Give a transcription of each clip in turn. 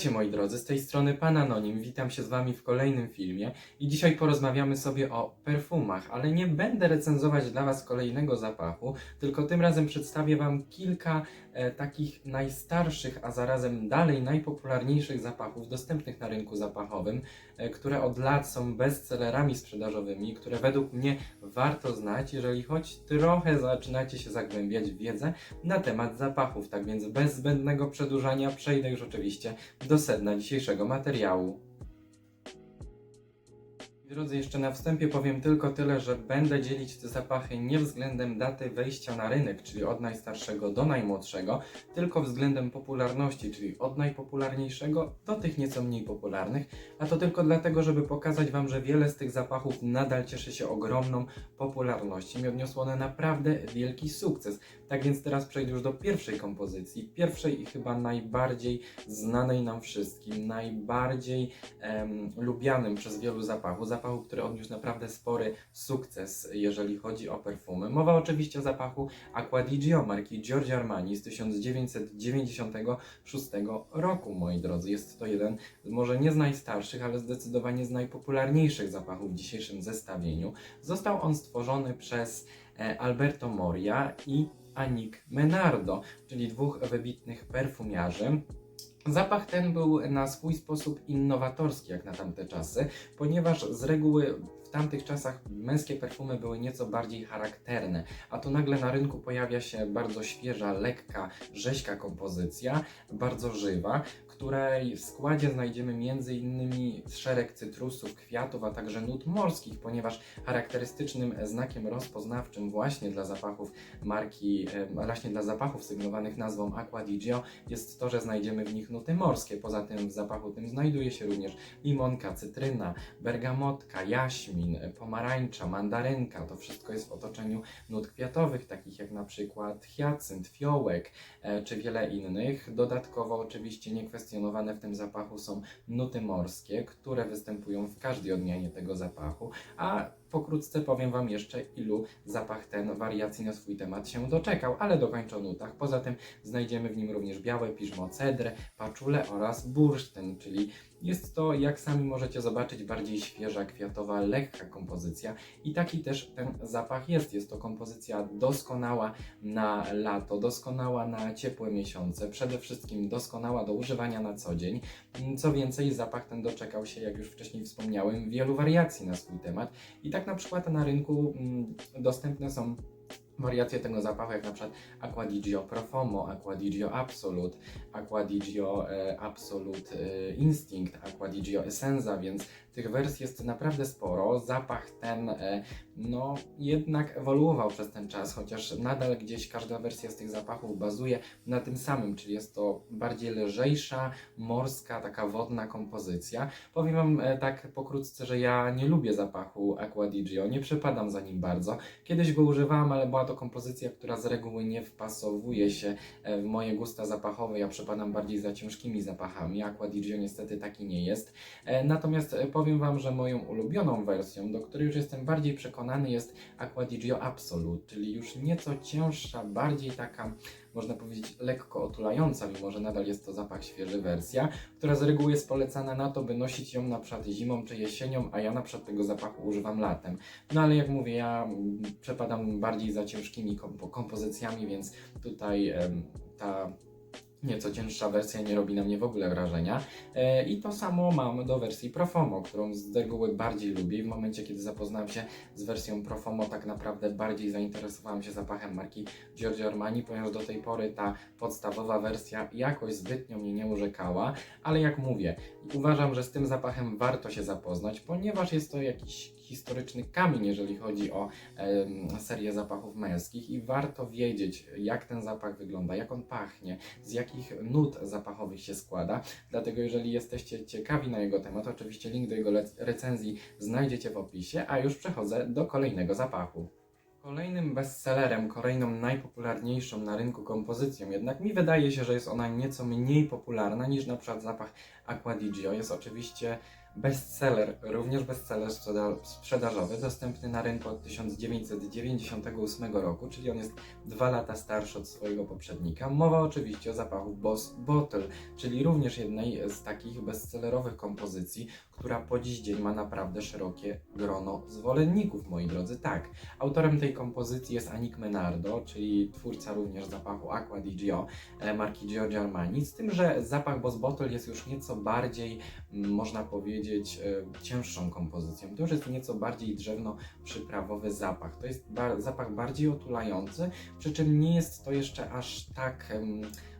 Cześć moi drodzy, z tej strony Pan Anonim, witam się z Wami w kolejnym filmie i dzisiaj porozmawiamy sobie o perfumach, ale nie będę recenzować dla Was kolejnego zapachu, tylko tym razem przedstawię Wam kilka takich najstarszych, a zarazem dalej najpopularniejszych zapachów dostępnych na rynku zapachowym, e, które od lat są bestsellerami sprzedażowymi, które według mnie warto znać, jeżeli choć trochę zaczynacie się zagłębiać w wiedzę na temat zapachów. Tak więc bez zbędnego przedłużania przejdę już oczywiście do sedna dzisiejszego materiału. Drodzy, jeszcze na wstępie powiem tylko tyle, że będę dzielić te zapachy nie względem daty wejścia na rynek, czyli od najstarszego do najmłodszego, tylko względem popularności, czyli od najpopularniejszego do tych nieco mniej popularnych, a to tylko dlatego, żeby pokazać Wam, że wiele z tych zapachów nadal cieszy się ogromną popularnością i odniosło one naprawdę wielki sukces. Tak więc teraz przejdę już do pierwszej kompozycji, pierwszej i chyba najbardziej znanej nam wszystkim, najbardziej em, lubianym przez wielu zapachu, zapachu, który odniósł naprawdę spory sukces, jeżeli chodzi o perfumy. Mowa oczywiście o zapachu Acqua di Gio marki Giorgio Armani z 1996 roku, moi drodzy. Jest to jeden, może nie z najstarszych, ale zdecydowanie z najpopularniejszych zapachów w dzisiejszym zestawieniu. Został on stworzony przez e, Alberto Moria i Anik Menardo, czyli dwóch wybitnych perfumiarzy. Zapach ten był na swój sposób innowatorski jak na tamte czasy, ponieważ z reguły tamtych czasach męskie perfumy były nieco bardziej charakterne, a tu nagle na rynku pojawia się bardzo świeża, lekka, rzeźka kompozycja, bardzo żywa, której w składzie znajdziemy m.in. szereg cytrusów, kwiatów, a także nut morskich, ponieważ charakterystycznym znakiem rozpoznawczym właśnie dla zapachów marki, właśnie dla zapachów sygnowanych nazwą Aqua di jest to, że znajdziemy w nich nuty morskie. Poza tym w zapachu tym znajduje się również limonka, cytryna, bergamotka, jaśmin, pomarańcza, mandarynka. To wszystko jest w otoczeniu nut kwiatowych, takich jak na przykład hiacynt, fiołek e, czy wiele innych. Dodatkowo oczywiście niekwestionowane w tym zapachu są nuty morskie, które występują w każdej odmianie tego zapachu, a pokrótce powiem Wam jeszcze, ilu zapach ten wariacji na swój temat się doczekał, ale dokończę o nutach. Poza tym znajdziemy w nim również białe piżmo cedr, paczule oraz bursztyn, czyli jest to, jak sami możecie zobaczyć, bardziej świeża, kwiatowa, lekka kompozycja i taki też ten zapach jest. Jest to kompozycja doskonała na lato, doskonała na ciepłe miesiące, przede wszystkim doskonała do używania na co dzień. Co więcej, zapach ten doczekał się, jak już wcześniej wspomniałem, wielu wariacji na swój temat i tak na przykład na rynku mm, dostępne są wariacje tego zapachu, jak na przykład Aqua di Gio Profumo, Aqua di Gio Absolute, Aqua di Gio e, Absolute e, Instinct, Aqua di Gio Essenza, więc tych wersji jest naprawdę sporo. Zapach ten, e, no, jednak ewoluował przez ten czas, chociaż nadal gdzieś każda wersja z tych zapachów bazuje na tym samym, czyli jest to bardziej lżejsza, morska, taka wodna kompozycja. Powiem Wam e, tak pokrótce, że ja nie lubię zapachu Aqua di Gio, nie przepadam za nim bardzo. Kiedyś go używałam, ale była to kompozycja, która z reguły nie wpasowuje się e, w moje gusta zapachowe. Ja przepadam bardziej za ciężkimi zapachami. Aqua di Gio niestety taki nie jest. Natomiast e, powiem Wam, że moją ulubioną wersją, do której już jestem bardziej przekonany, jest Aqua di Gio Absolute, czyli już nieco cięższa, bardziej taka, można powiedzieć, lekko otulająca, mimo że nadal jest to zapach świeży wersja, która z reguły jest polecana na to, by nosić ją na przykład zimą czy jesienią, a ja na przykład tego zapachu używam latem. No ale jak mówię, ja mm, przepadam bardziej za ciężkimi kompo- kompozycjami, więc tutaj em, ta nieco cięższa wersja nie robi na mnie w ogóle wrażenia. E, I to samo mam do wersji Profomo, którą z reguły bardziej lubię. W momencie, kiedy zapoznałem się z wersją Profomo, tak naprawdę bardziej zainteresowałem się zapachem marki Giorgio Armani, ponieważ do tej pory ta podstawowa wersja jakoś zbytnio mnie nie urzekała, ale jak mówię, uważam, że z tym zapachem warto się zapoznać, ponieważ jest to jakiś historyczny kamień, jeżeli chodzi o em, serię zapachów męskich i warto wiedzieć, jak ten zapach wygląda, jak on pachnie, z jakich nut zapachowych się składa. Dlatego, jeżeli jesteście ciekawi na jego temat, oczywiście link do jego recenzji znajdziecie w opisie, a już przechodzę do kolejnego zapachu. Kolejnym bestsellerem, kolejną najpopularniejszą na rynku kompozycją, jednak mi wydaje się, że jest ona nieco mniej popularna niż na przykład zapach Aqua di Gio. Jest oczywiście bestseller, również bestseller sprzeda- sprzedażowy, dostępny na rynku od 1998 roku, czyli on jest dwa lata starszy od swojego poprzednika. Mowa oczywiście o zapachu Boss Bottle, czyli również jednej z takich bestsellerowych kompozycji, która po dziś dzień ma naprawdę szerokie grono zwolenników, moi drodzy. Tak, autorem tej kompozycji jest Anik Menardo, czyli twórca również zapachu Aqua di Gio e, marki Giorgio Armani, z tym, że zapach Boss Bottle jest już nieco bardziej, można powiedzieć, e, cięższą kompozycją. To już jest nieco bardziej drzewno-przyprawowy zapach. To jest zapach bardziej otulający, przy czym nie jest to jeszcze aż tak,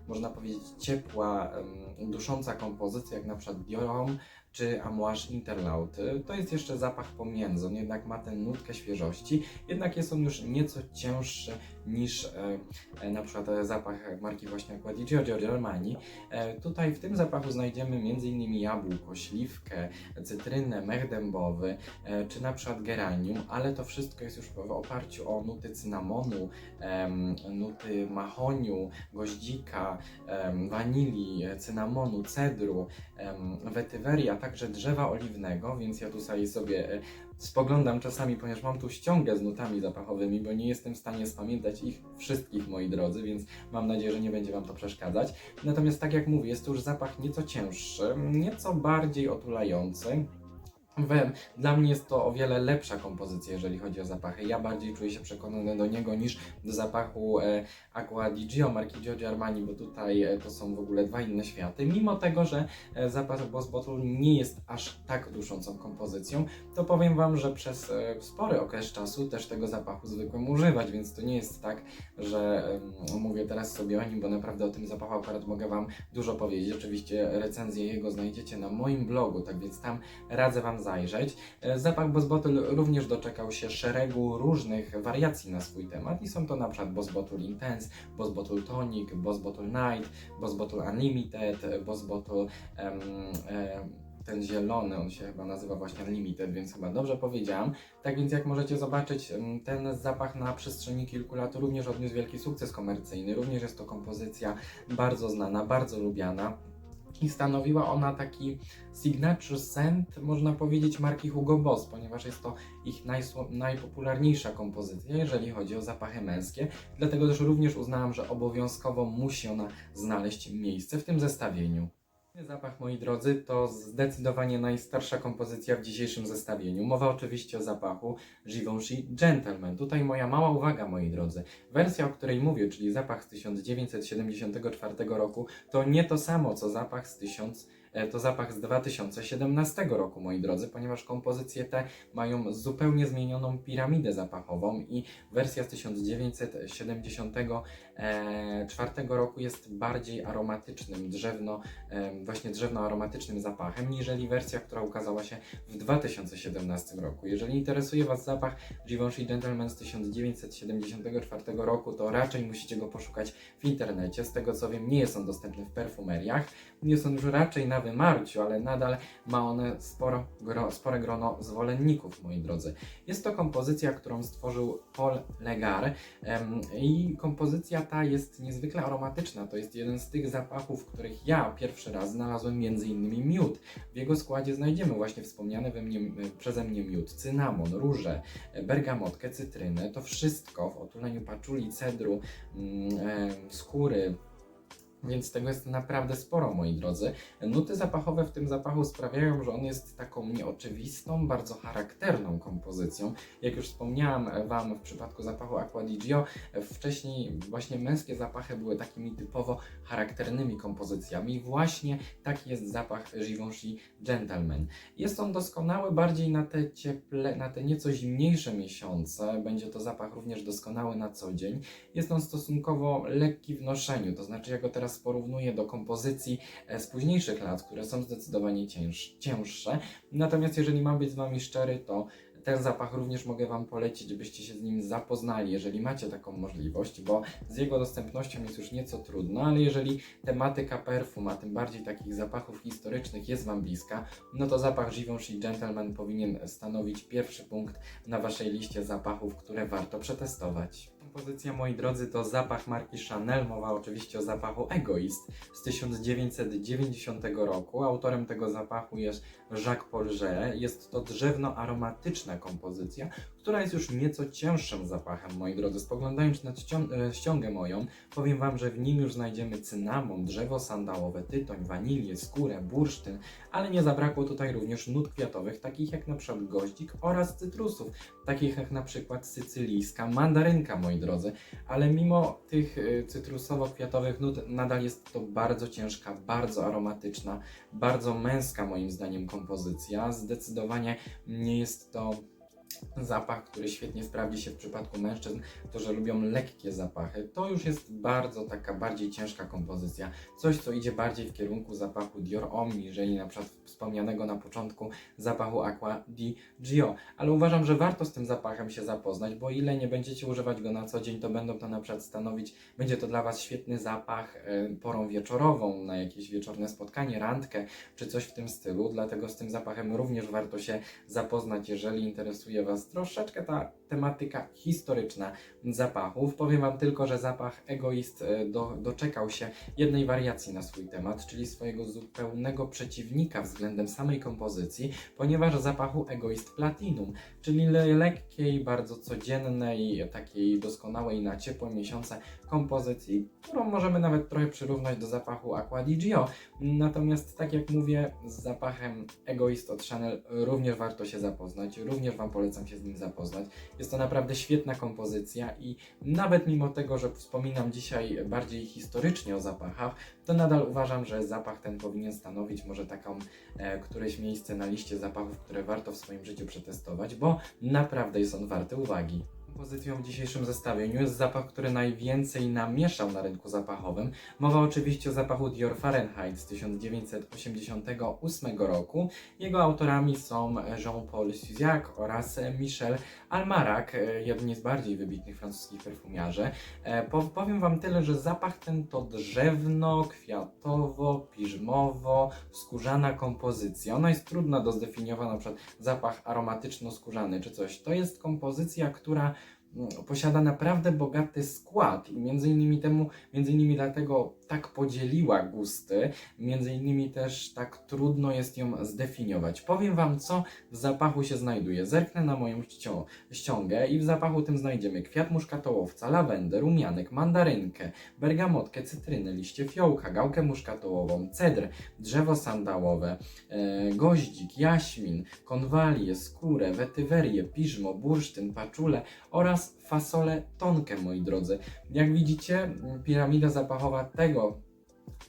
można powiedzieć, ciepła, dusząca kompozycja, jak na przykład Dior czy Amouage Interlaut. To jest jeszcze zapach pomiędzy, on jednak ma tę nutkę świeżości, jednak jest on już nieco cięższy niż e, e, na przykład e, zapach marki właśnie Aqua Giorgio Armani. E, tutaj w tym zapachu znajdziemy m.in. jabłko, śliwkę, cytrynę, mech dębowy, e, czy na przykład geranium, ale to wszystko jest już w oparciu o nuty cynamonu, em, nuty mahoniu, goździka, em, wanilii, e, cynamonu, cedru, a także drzewa oliwnego, więc ja tutaj sobie e, spoglądam czasami, ponieważ mam tu ściągę z nutami zapachowymi, bo nie jestem w stanie spamiętać ich wszystkich, moi drodzy, więc mam nadzieję, że nie będzie Wam to przeszkadzać. Natomiast tak jak mówię, jest to już zapach nieco cięższy, nieco bardziej otulający. We, dla mnie jest to o wiele lepsza kompozycja, jeżeli chodzi o zapachy. Ja bardziej czuję się przekonany do niego niż do zapachu e, Aqua di Gio marki Giorgio Armani, bo tutaj e, to są w ogóle dwa inne światy. Mimo tego, że e, zapach Boss Bottle nie jest aż tak duszącą kompozycją, to powiem Wam, że przez e, spory okres czasu też tego zapachu zwykłem używać, więc to nie jest tak, że em, mówię teraz sobie o nim, bo naprawdę o tym zapachu akurat mogę Wam dużo powiedzieć. Oczywiście recenzję jego znajdziecie na moim blogu, tak więc tam radzę Wam zajrzeć. E, Zapach Boss Bottle również doczekał się szeregu różnych wariacji na swój temat i są to na przykład Boss Bottle Intense, Boss Bottle Tonic, Boss Bottle Night, Boss Bottle Unlimited, e, em, em, ten zielony, on się chyba nazywa właśnie Unlimited, więc chyba dobrze powiedziałam. Tak więc jak możecie zobaczyć, ten zapach na przestrzeni kilku lat również odniósł wielki sukces komercyjny. Również jest to kompozycja bardzo znana, bardzo lubiana. I stanowiła ona taki signature scent, można powiedzieć, marki Hugo Boss, ponieważ jest to ich najpopularniejsza kompozycja, jeżeli chodzi o zapachy męskie. Dlatego też również uznałam, że obowiązkowo musi ona znaleźć miejsce w tym zestawieniu. Zapach, moi drodzy, to zdecydowanie najstarsza kompozycja w dzisiejszym zestawieniu. Mowa oczywiście o zapachu Givenchy Gentleman. Tutaj moja mała uwaga, moi drodzy. Wersja, o której mówię, czyli zapach z 1974 roku, to nie to samo, co zapach z 1000 e, to zapach z 2017 roku, moi drodzy, ponieważ kompozycje te mają zupełnie zmienioną piramidę zapachową i wersja z 1974 roku jest bardziej aromatycznym, drzewno, em, właśnie drzewno-aromatycznym zapachem, niżeli wersja, która ukazała się w 2017 roku. Jeżeli interesuje Was zapach Givenchy Gentleman z 1974 roku, to raczej musicie go poszukać w internecie. Z tego co wiem, nie jest on dostępny w perfumeriach. Jest on już raczej na wymarciu, ale nadal ma on sporo, gro, spore grono zwolenników, moi drodzy. Jest to kompozycja, którą stworzył Paul Legar i kompozycja ta jest niezwykle aromatyczna. To jest jeden z tych zapachów, których ja pierwszy raz znalazłem m.in. miód. W jego składzie znajdziemy właśnie wspomniane we mnie, przeze mnie miód, cynamon, róże, bergamotkę, cytrynę. To wszystko w otuleniu paczuli, cedru, mm, skóry, więc tego jest naprawdę sporo, moi drodzy. Nuty zapachowe w tym zapachu sprawiają, że on jest taką nieoczywistą, bardzo charakterną kompozycją. Jak już wspomniałam Wam w przypadku zapachu Aqua di Gio, wcześniej właśnie męskie zapachy były takimi typowo charakternymi kompozycjami. Właśnie taki jest zapach Givenchy Gentleman. Jest on doskonały bardziej na te cieple, na te nieco zimniejsze miesiące. Będzie to zapach również doskonały na co dzień. Jest on stosunkowo lekki w noszeniu, to znaczy ja go teraz porównuję do kompozycji e, z późniejszych lat, które są zdecydowanie cięż, cięższe. Natomiast jeżeli mam być z Wami szczery, to ten zapach również mogę Wam polecić, byście się z nim zapoznali, jeżeli macie taką możliwość, bo z jego dostępnością jest już nieco trudno, ale jeżeli tematyka perfum, a tym bardziej takich zapachów historycznych jest Wam bliska, no to zapach Givenchy Gentleman powinien stanowić pierwszy punkt na Waszej liście zapachów, które warto przetestować. Kompozycja, moi drodzy, to zapach marki Chanel. Mowa oczywiście o zapachu Egoist z 1990 roku. Autorem tego zapachu jest Jacques Polger. Jest to drzewno-aromatyczna kompozycja, która jest już nieco cięższym zapachem, moi drodzy. Spoglądając na e, ściągę moją, powiem Wam, że w nim już znajdziemy cynamon, drzewo sandałowe, tytoń, wanilię, skórę, bursztyn, ale nie zabrakło tutaj również nut kwiatowych, takich jak na przykład goździk oraz cytrusów, takich jak na przykład sycylijska mandarynka, moi drodzy. Ale mimo tych y, cytrusowo-kwiatowych nut nadal jest to bardzo ciężka, bardzo aromatyczna, bardzo męska moim zdaniem kompozycja. Zdecydowanie nie jest to zapach, który świetnie sprawdzi się w przypadku mężczyzn, którzy lubią lekkie zapachy. To już jest bardzo taka bardziej ciężka kompozycja. Coś, co idzie bardziej w kierunku zapachu Dior Homme, niżeli na przykład wspomnianego na początku zapachu Aqua di Gio. Ale uważam, że warto z tym zapachem się zapoznać, bo ile nie będziecie używać go na co dzień, to będą to na przykład stanowić, będzie to dla Was świetny zapach e, porą wieczorową, na jakieś wieczorne spotkanie, randkę, czy coś w tym stylu. Dlatego z tym zapachem również warto się zapoznać, jeżeli interesuje Was troszeczkę ta tematyka historyczna zapachów. Powiem Wam tylko, że zapach Egoist e, do, doczekał się jednej wariacji na swój temat, czyli swojego zupełnego przeciwnika względem samej kompozycji, ponieważ zapachu Egoist Platinum, czyli le lekkiej, bardzo codziennej, takiej doskonałej na ciepłe miesiące kompozycji, którą możemy nawet trochę przyrównać do zapachu Aqua di Gio. Natomiast tak jak mówię, z zapachem Egoist od Chanel również warto się zapoznać, również Wam polecam się z nim zapoznać. Jest to naprawdę świetna kompozycja i nawet mimo tego, że wspominam dzisiaj bardziej historycznie o zapachach, to nadal uważam, że zapach ten powinien stanowić może taką e, któreś miejsce na liście zapachów, które warto w swoim życiu przetestować, bo naprawdę jest on warty uwagi. Kompozycją w dzisiejszym zestawieniu jest zapach, który najwięcej namieszał na rynku zapachowym. Mowa oczywiście o zapachu Dior Fahrenheit z 1988 roku. Jego autorami są Jean-Paul Suziac oraz Michel Almarac, e, jedni z bardziej wybitnych francuskich perfumiarzy. E, po- Powiem Wam tyle, że zapach ten to drzewno, kwiatowo, piżmowo, skórzana kompozycja. Ona jest trudna do zdefiniowania, na przykład zapach aromatyczno-skórzany czy coś. To jest kompozycja, która mm, posiada naprawdę bogaty skład i między innymi temu, między innymi dlatego tak podzieliła gusty, między innymi też tak trudno jest ją zdefiniować. Powiem Wam, co w zapachu się znajduje. Zerknę na moją ścią- ściągę i w zapachu tym znajdziemy kwiat muszkatołowca, lawendę, rumianek, mandarynkę, bergamotkę, cytrynę, liście fiołka, gałkę muszkatołową, cedr, drzewo sandałowe, e, goździk, jaśmin, konwalię, skórę, wetywerię, piżmo, bursztyn, paczulę oraz fasolę tonkę, moi drodzy. Jak widzicie, piramida zapachowa tego igual.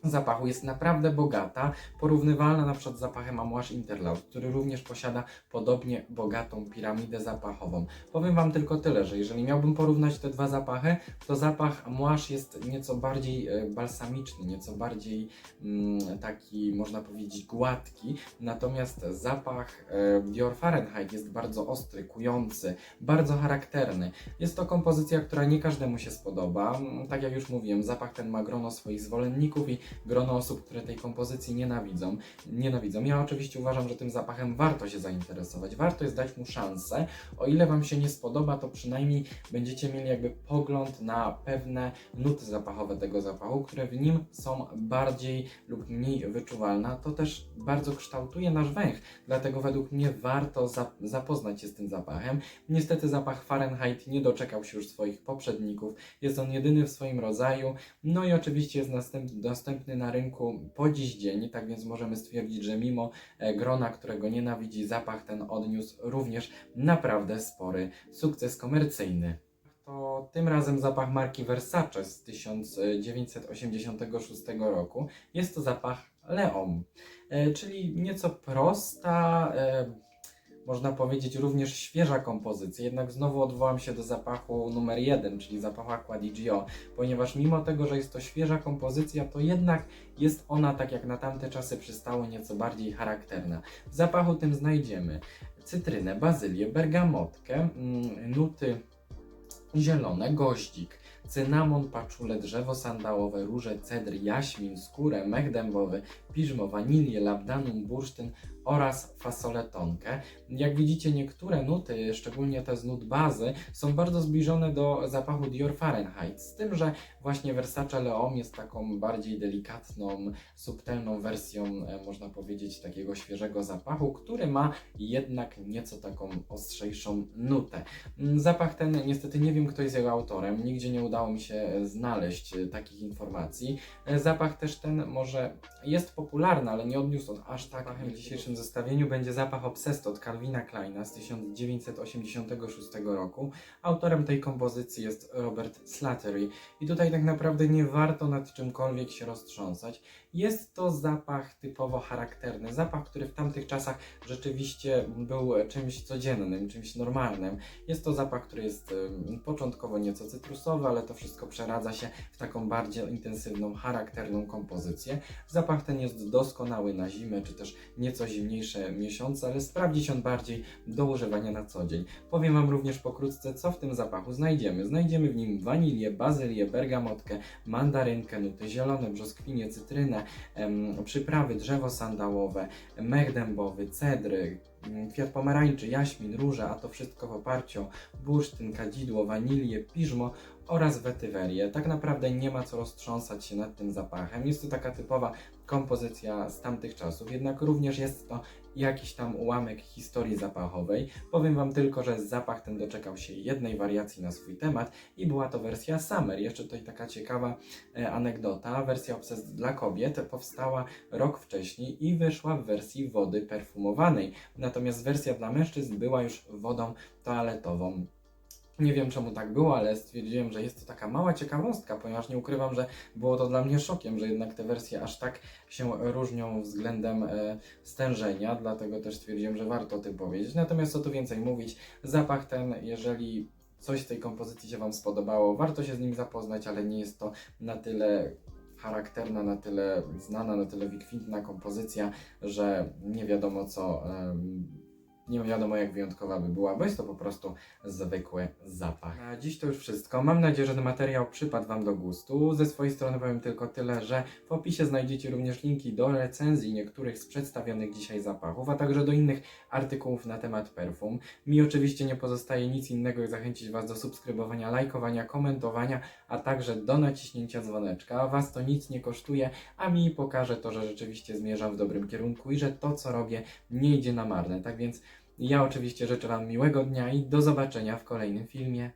Zapachu jest naprawdę bogata, porównywalna na przykład z zapachem Amouage Interlaut, który również posiada podobnie bogatą piramidę zapachową. Powiem Wam tylko tyle, że jeżeli miałbym porównać te dwa zapachy, to zapach Amouage jest nieco bardziej e, balsamiczny, nieco bardziej mm, taki, można powiedzieć, gładki, natomiast zapach e, Dior Fahrenheit jest bardzo ostry, kujący, bardzo charakterny. Jest to kompozycja, która nie każdemu się spodoba. Mm, Tak jak już mówiłem, zapach ten ma grono swoich zwolenników i grono osób, które tej kompozycji nienawidzą. nienawidzą. Ja oczywiście uważam, że tym zapachem warto się zainteresować, warto jest dać mu szansę. O ile Wam się nie spodoba, to przynajmniej będziecie mieli jakby pogląd na pewne nuty zapachowe tego zapachu, które w nim są bardziej lub mniej wyczuwalne. To też bardzo kształtuje nasz węch, dlatego według mnie warto za zapoznać się z tym zapachem. Niestety zapach Fahrenheit nie doczekał się już swoich poprzedników. Jest on jedyny w swoim rodzaju. No i oczywiście jest następ, dostępny na rynku po dziś dzień, tak więc możemy stwierdzić, że mimo e, grona, którego nienawidzi, zapach ten odniósł również naprawdę spory sukces komercyjny. To tym razem zapach marki Versace z 1986 roku. Jest to zapach Leom, e, czyli nieco prosta, e, można powiedzieć, również świeża kompozycja, jednak znowu odwołam się do zapachu numer jeden, czyli zapachu Aqua di Gio, ponieważ mimo tego, że jest to świeża kompozycja, to jednak jest ona, tak jak na tamte czasy przystało, nieco bardziej charakterna. W zapachu tym znajdziemy cytrynę, bazylię, bergamotkę, mm, nuty zielone, goździk, cynamon, paczule, drzewo sandałowe, róże, cedr, jaśmin, skórę, mech dębowy, piżmo, wanilię, labdanum, bursztyn oraz fasolę tonkę. Jak widzicie, niektóre nuty, szczególnie te z nut bazy, są bardzo zbliżone do zapachu Dior Fahrenheit, z tym, że właśnie Versace L'Homme jest taką bardziej delikatną, subtelną wersją, e, można powiedzieć, takiego świeżego zapachu, który ma jednak nieco taką ostrzejszą nutę. Mm, Zapach ten, niestety nie wiem kto jest jego autorem, nigdzie nie udało mi się e, znaleźć e, takich informacji. E, Zapach też ten może jest popularny, ale nie odniósł on aż tak w dzisiejszym zestawieniu. Będzie zapach Obsessed od Calvina Kleina z 1986 roku. Autorem tej kompozycji jest Robert Slattery i tutaj tak naprawdę nie warto nad czymkolwiek się roztrząsać. Jest to zapach typowo charakterny, zapach, który w tamtych czasach rzeczywiście był czymś codziennym, czymś normalnym. Jest to zapach, który jest początkowo nieco cytrusowy, ale to wszystko przeradza się w taką bardziej intensywną, charakterną kompozycję. Zapach ten jest doskonały na zimę, czy też nieco zimniejsze miesiące, ale sprawdzi się on bardziej do używania na co dzień. Powiem Wam również pokrótce, co w tym zapachu znajdziemy. Znajdziemy w nim wanilię, bazylię, bergamotkę, mandarynkę, nuty zielone, brzoskwinię, cytrynę, przyprawy, drzewo sandałowe, mech dębowy, cedry, mm, kwiat pomarańczy, jaśmin, róże, a to wszystko w oparciu o bursztyn, kadzidło, wanilię, piżmo oraz wetywerię. Tak naprawdę nie ma co roztrząsać się nad tym zapachem. Jest to taka typowa kompozycja z tamtych czasów, jednak również jest to jakiś tam ułamek historii zapachowej. Powiem Wam tylko, że zapach ten doczekał się jednej wariacji na swój temat i była to wersja Summer. Jeszcze tutaj taka ciekawa e, anegdota. Wersja Obsessed dla kobiet powstała rok wcześniej i wyszła w wersji wody perfumowanej. Natomiast wersja dla mężczyzn była już wodą toaletową. Nie wiem czemu tak było, ale stwierdziłem, że jest to taka mała ciekawostka, ponieważ nie ukrywam, że było to dla mnie szokiem, że jednak te wersje aż tak się różnią względem e, stężenia, dlatego też stwierdziłem, że warto o tym powiedzieć. Natomiast co tu więcej mówić, zapach ten, jeżeli coś z tej kompozycji się Wam spodobało, warto się z nim zapoznać, ale nie jest to na tyle charakterna, na tyle znana, na tyle wykwintna kompozycja, że nie wiadomo co, em, nie wiadomo jak wyjątkowa by była, bo jest to po prostu zwykły zapach. Na dziś to już wszystko. Mam nadzieję, że ten materiał przypadł Wam do gustu. Ze swojej strony powiem tylko tyle, że w opisie znajdziecie również linki do recenzji niektórych z przedstawionych dzisiaj zapachów, a także do innych artykułów na temat perfum. Mi oczywiście nie pozostaje nic innego jak zachęcić Was do subskrybowania, lajkowania, komentowania, a także do naciśnięcia dzwoneczka. Was to nic nie kosztuje, a mi pokaże to, że rzeczywiście zmierzam w dobrym kierunku i że to, co robię, nie idzie na marne. Tak więc ja oczywiście życzę Wam miłego dnia i do zobaczenia w kolejnym filmie.